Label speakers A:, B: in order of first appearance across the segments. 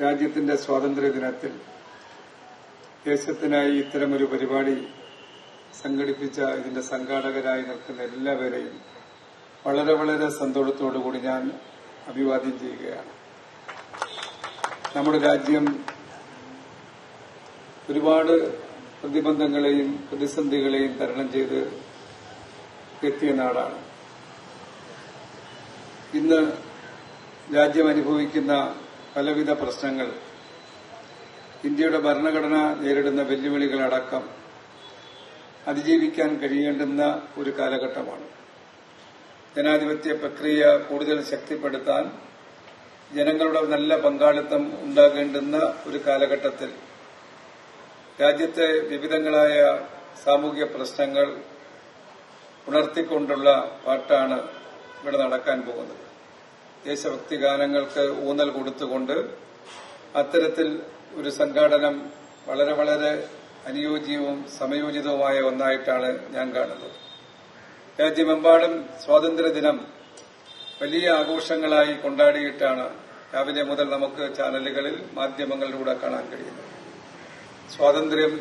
A: രാജ്യത്തിന്റെ സ്വാതന്ത്ര്യ ദിനത്തിൽ ദേശത്തിനായി ഇത്തരമൊരു പരിപാടി സംഘടിപ്പിച്ച ഇതിന്റെ സംഘാടകരായി നിൽക്കുന്ന എല്ലാവരെയും വളരെ വളരെ സന്തോഷത്തോടുകൂടി ഞാൻ അഭിവാദ്യം ചെയ്യുകയാണ്. നമ്മുടെ രാജ്യം ഒരുപാട് പ്രതിബന്ധങ്ങളെയും പ്രതിസന്ധികളെയും തരണം ചെയ്ത് എത്തിയ നാടാണ്. ഇന്ന് രാജ്യം അനുഭവിക്കുന്ന പലവിധ പ്രശ്നങ്ങൾ. ഇന്ത്യയുടെ ഭരണഘടന നേരിടുന്ന വെല്ലുവിളികളടക്കം അതിജീവിക്കാൻ കഴിയേണ്ടുന്ന ഒരു കാലഘട്ടമാണ്. ജനാധിപത്യ പ്രക്രിയ കൂടുതൽ ശക്തിപ്പെടുത്താൻ ജനങ്ങളുടെ നല്ല പങ്കാളിത്തം ഉണ്ടാകേണ്ടുന്ന ഒരു കാലഘട്ടത്തിൽ രാജ്യത്തെ വിവിധങ്ങളായ സാമൂഹിക പ്രശ്നങ്ങൾ ഉണർത്തിക്കൊണ്ടുള്ള പാട്ടാണ് ഇവിടെ നടക്കാൻ പോകുന്നത്. ദേശഭക്തി ഗാനങ്ങൾക്ക് ഊന്നൽ കൊടുത്തുകൊണ്ട് അത്തരത്തിൽ ഒരു സംഘാടനം വളരെ വളരെ അനുയോജ്യവും സമയോചിതവുമായ ഒന്നായിട്ടാണ് ഞാൻ കാണുന്നത്. രാജ്യമെമ്പാടും സ്വാതന്ത്ര്യദിനം വലിയ ആഘോഷങ്ങളായി കൊണ്ടാടിയിട്ടാണ് രാവിലെ മുതൽ നമുക്ക് ചാനലുകളിൽ മാധ്യമങ്ങളിലൂടെ കാണാൻ കഴിയുന്നത്. സ്വാതന്ത്ര്യം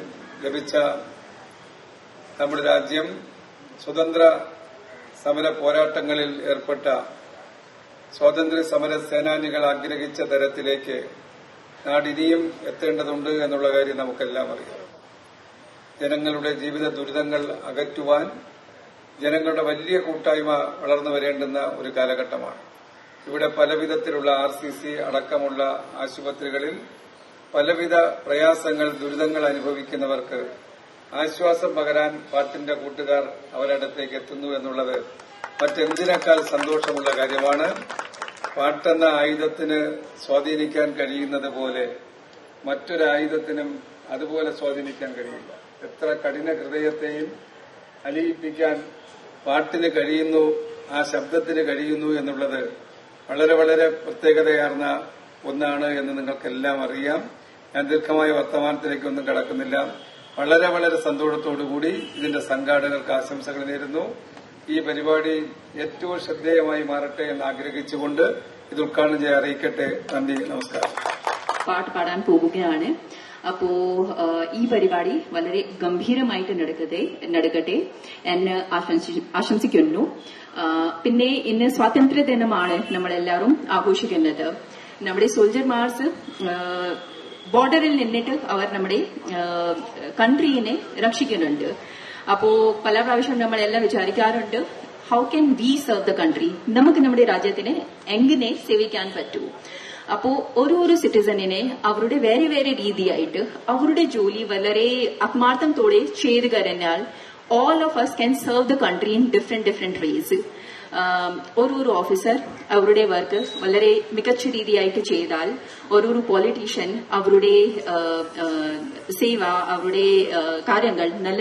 A: ലഭിച്ച നമ്മുടെ രാജ്യം സ്വതന്ത്ര സമര പോരാട്ടങ്ങളിൽ ഏർപ്പെട്ട സ്വാതന്ത്ര്യ സമര സേനാനികൾ ആഗ്രഹിച്ച തരത്തിലേക്ക് നാടിനിയും എത്തേണ്ടതുണ്ട് എന്നുള്ള കാര്യം നമുക്കെല്ലാം അറിയാം. ജനങ്ങളുടെ ജീവിത ദുരിതങ്ങൾ അകറ്റുവാൻ ജനങ്ങളുടെ വലിയ കൂട്ടായ്മ വളർന്നു വരേണ്ടുന്ന ഒരു കാലഘട്ടമാണ്. ഇവിടെ പലവിധത്തിലുള്ള ആർ സി സി അടക്കമുള്ള ആശുപത്രികളിൽ പലവിധ പ്രയാസങ്ങൾ ദുരിതങ്ങൾ അനുഭവിക്കുന്നവർക്ക് ആശ്വാസം പകരാൻ പാട്ടിന്റെ കൂട്ടുകാർ അവരടുത്തേക്ക് എത്തുന്നു എന്നുള്ളത് മറ്റെന്തിനേക്കാൾ സന്തോഷമുള്ള കാര്യമാണ് പാട്ടെന്ന ആയുധത്തിന് സ്വാധീനിക്കാൻ കഴിയുന്നത് പോലെ മറ്റൊരായുധത്തിനും അതുപോലെ സ്വാധീനിക്കാൻ കഴിയില്ല. എത്ര കഠിന ഹൃദയത്തെയും അലിയിപ്പിക്കാൻ പാട്ടിന് കഴിയുന്നു ആ ശബ്ദത്തിന് കഴിയുന്നു എന്നുള്ളത് വളരെ വളരെ പ്രത്യേകതയാർന്ന ഒന്നാണ് എന്ന് നിങ്ങൾക്കെല്ലാം അറിയാം. ഞാൻ ദീർഘമായ വർത്തമാനത്തിലേക്കൊന്നും കടക്കുന്നില്ല. വളരെ വളരെ സന്തോഷത്തോടുകൂടി ഇതിന്റെ സംഘാടകർക്ക് ആശംസകൾ നേരുന്നു. ഈ പരിപാടി ഏറ്റവും ശ്രദ്ധേയമായി മാറട്ടെ എന്ന് ആഗ്രഹിച്ചുകൊണ്ട് ഇത് ഉദ്ഘാടനം ചെയ്യാൻ അറിയിക്കട്ടെ. നന്ദി നമസ്കാരം.
B: പാട്ട് പാടാൻ പോവുകയാണ് അപ്പോ ഈ പരിപാടി വളരെ ഗംഭീരമായിട്ട് നടക്കട്ടെ നടക്കട്ടെ എന്ന് ആശംസിക്കുന്നു. പിന്നെ ഇന്ന് സ്വാതന്ത്ര്യ ദിനമാണ് നമ്മളെല്ലാവരും ആഘോഷിക്കുന്നത്. നമ്മുടെ സോൾജർമാർസ് ബോർഡറിൽ നിന്നിട്ട് അവർ നമ്മുടെ കൺട്രീനെ രക്ഷിക്കുന്നുണ്ട്. അപ്പോ പല പ്രാവശ്യം നമ്മൾ നമ്മളെല്ലാം വിചാരിക്കാറുണ്ട് how can we serve the country നമുക്ക് നമ്മുടെ രാജ്യത്തിനെ എങ്ങനെ സേവിക്കാൻ പറ്റൂ? അപ്പോ ഓരോ ഒരു സിറ്റിസണിനെ അവരുടെ വേറെ വേറെ രീതിയായിട്ട് അവരുടെ ജോലി വളരെ ആത്മാർത്ഥത്തോടെ ചെയ്തു കഴിഞ്ഞാൽ all of us can serve the country in different different ways ഓരോരോ ഓഫീസർ അവരുടെ വർക്ക് വളരെ മികച്ച രീതിയായിട്ട് ചെയ്താൽ ഓരോരോ പൊളിറ്റീഷ്യൻ അവരുടെ സേവ അവരുടെ കാര്യങ്ങൾ നല്ല